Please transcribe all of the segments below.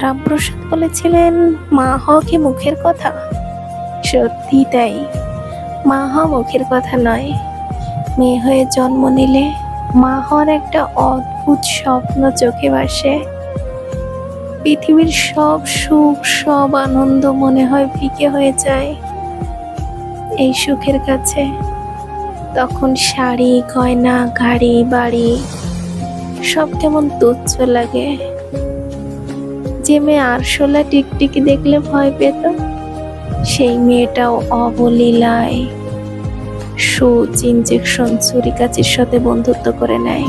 রামপ্রসাদ বলেছিলেন, মা হওয়া কি মুখের কথা। সত্যি তাই, মা হওয়া মুখের কথা নয়। মেয়ে হয়ে জন্ম নিলে মা হওয়ার একটা অদ্ভুত স্বপ্ন চোখে ভাসে। পৃথিবীর সব সুখ, সব আনন্দ মনে হয় ফিকে হয়ে যায়। এই সুখের কাছে তখন শাড়ি, গয়না, গাড়ি, বাড়ি, সব কেমন তুচ্ছ লাগে। যে মেয়ে আরশোলা টিকটিকি দেখলে ভয় পেত। সেই মেয়েটাও অবলীলায়। সুচ ইঞ্জেকশন ছুরিকাচির সাথে বন্ধুত্ব করে নেয়।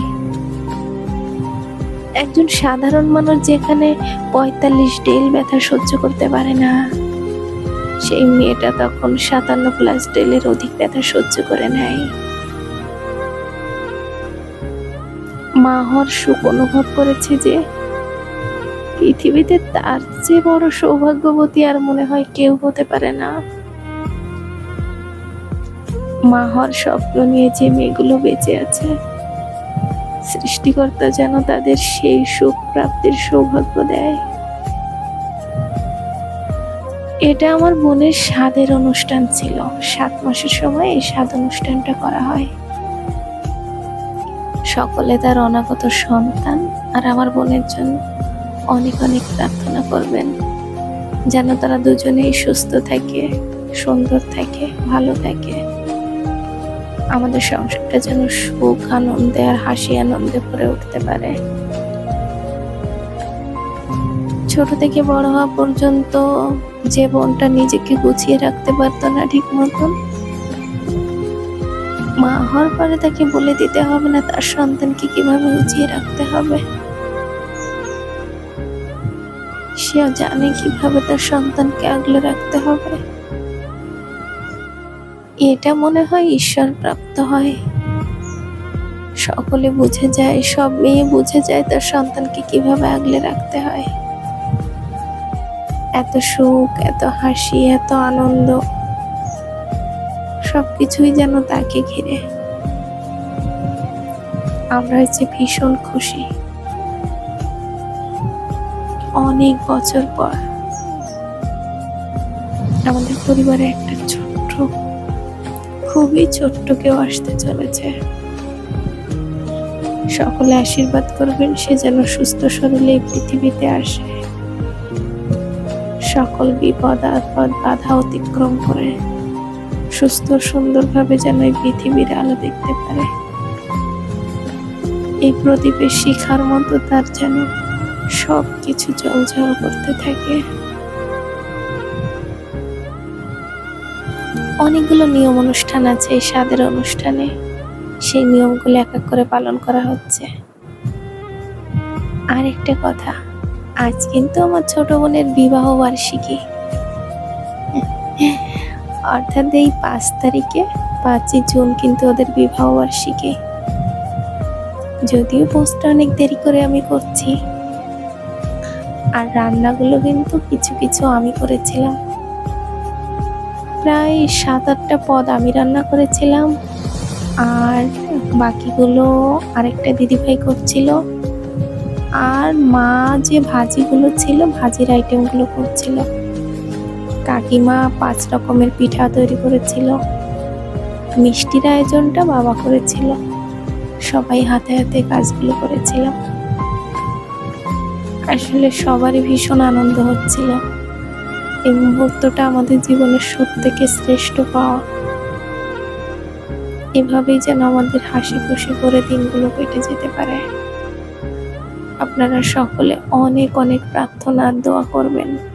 একজন সাধারণ মানুষ যেখানে পঁয়তাল্লিশ ডেল ব্যথা সহ্য করতে পারে না, সেই মেয়েটা তখন সাতান্ন প্লাস ডেলের অধিক ব্যথা সহ্য করে নেয়। মা হওয়ার সুখ অনুভব করেছে যে পৃথিবীতে তার চেয়ে বড় সৌভাগ্যবতী আর মনে হয় কেউ হতে পারে না। মা হওয়ার স্বপ্ন নিয়ে যে মেয়েগুলো বেঁচে আছে, সৃষ্টিকর্তা যেন তাদের সেই সুখ প্রাপ্তির সৌভাগ্য দেয়। এটা আমার বোনের স্বাদের অনুষ্ঠান ছিল। সাত মাসের সময় এই স্বাদ অনুষ্ঠানটা করা হয়। সকলে তার অনাগত সন্তান আর আমার বোনের জন্য অনেক অনেক প্রার্থনা করবেন। যেন তারা দুজনেই সুস্থ থাকে, সুন্দর থাকে, ভালো থাকে। আমাদের সংসারটা যেন সুখ, আনন্দে আর হাসি, আনন্দে ভরে উঠতে পারে। ছোট থেকে বড় হওয়া পর্যন্ত যে বোনটা নিজেকে গুছিয়ে রাখতে পারতো না ঠিক মতন, মা হওয়ার পরে তাকে বলে দিতে হবে না, তার সন্তানকে কীভাবে গুছিয়ে রাখতে হবে। সেও জানে কীভাবে তার সন্তানকে আগলে রাখতে হবে। এটা মনে হয় ঈশ্বর প্রাপ্ত হয়। সকলে বুঝে যায়, সব মেয়ে বুঝে যায় তার সন্তানকে কীভাবে আগলে রাখতে হয়। এত সুখ, এত হাসি, এত আনন্দ, সবকিছুই যেন তাকে ঘিরে। আমরা হচ্ছে ভীষণ খুশি। অনেক বছর পর আমাদের পরিবারে একটা ছোট্ট, খুবই ছোট্ট কেউ আসতে চলেছে। সকলে আশীর্বাদ করবেন, সে যেন সুস্থ শরীরে পৃথিবীতে আসে। সকল বিপদ, আপদ বাধা অতিক্রম করে, সুস্থ সুন্দরভাবে যেন এই পৃথিবীর আলো দেখতে পারে। এই প্রদীপের শিখার মতো তার যেন সব কিছু জলঝল করতে থাকে। অনেকগুলো নিয়ম অনুষ্ঠান আছে এই স্বাদের অনুষ্ঠানে। সেই নিয়মগুলো এক এক করে পালন করা হচ্ছে। আর একটা কথা, আজ কিন্তু আমার ছোট বোনের বিবাহ বার্ষিকী। অর্থাৎ এই পাঁচ তারিখে পাঁচই জুন কিন্তু ওদের বিবাহ বার্ষিকী। যদিও পোস্টটা অনেক দেরি করে আমি করছি। আর রান্নাগুলো কিন্তু কিছু কিছু আমি করেছিলাম। প্রায় সাত, আটটা পদ আমি রান্না করেছিলাম। আর বাকিগুলো আরেকটা দিদিভাই করছিল। আর মা যে ভাজিগুলো ছিল, ভাজির আইটেমগুলো করছিল। কাকিমা পাঁচ রকমের পিঠা তৈরি করেছিল। মিষ্টির আয়োজনটা বাবা করেছিল। সবাই হাতে হাতে কাজগুলো করেছিলাম আসলে সবারই ভীষণ আনন্দ হচ্ছিল। এই মুহূর্তটা আমাদের জীবনের সব থেকে শ্রেষ্ঠ পাওয়া। এভাবেই যেন আমাদের হাসি খুশি করে দিনগুলো কেটে যেতে পারে। আপনারা সকলে অনেক অনেক প্রার্থনা দোয়া করবেন।